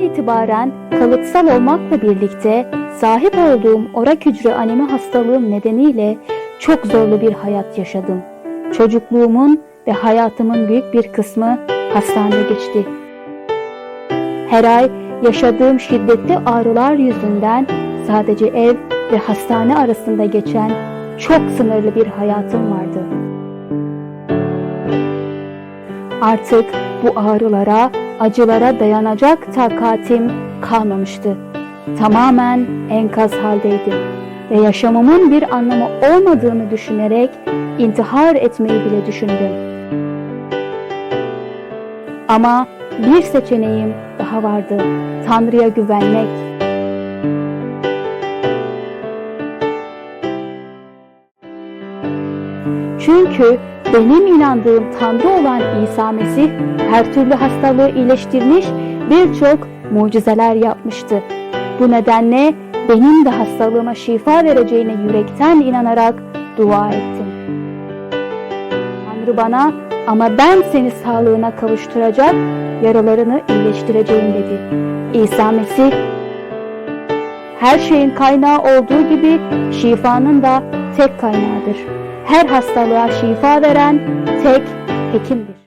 itibaren kalıtsal olmakla birlikte sahip olduğum orak hücre anemi hastalığım nedeniyle çok zorlu bir hayat yaşadım. Çocukluğumun ve hayatımın büyük bir kısmı hastanede geçti. Her ay yaşadığım şiddetli ağrılar yüzünden sadece ev ve hastane arasında geçen çok sınırlı bir hayatım vardı. Artık bu ağrılara, acılara dayanacak takatim kalmamıştı. Tamamen enkaz haldeydim ve yaşamımın bir anlamı olmadığını düşünerek intihar etmeyi bile düşündüm. Ama bir seçeneğim daha vardı. Tanrı'ya güvenmek. Çünkü benim inandığım Tanrı olan İsa Mesih her türlü hastalığı iyileştirmiş birçok mucizeler yapmıştı. Bu nedenle benim de hastalığıma şifa vereceğine yürekten inanarak dua ettim. Tanrı bana ama ben seni sağlığına kavuşturacak, yaralarını iyileştireceğim dedi. İsa Mesih her şeyin kaynağı olduğu gibi şifanın da tek kaynağıdır. Her hastalığa şifa veren tek hekimdir.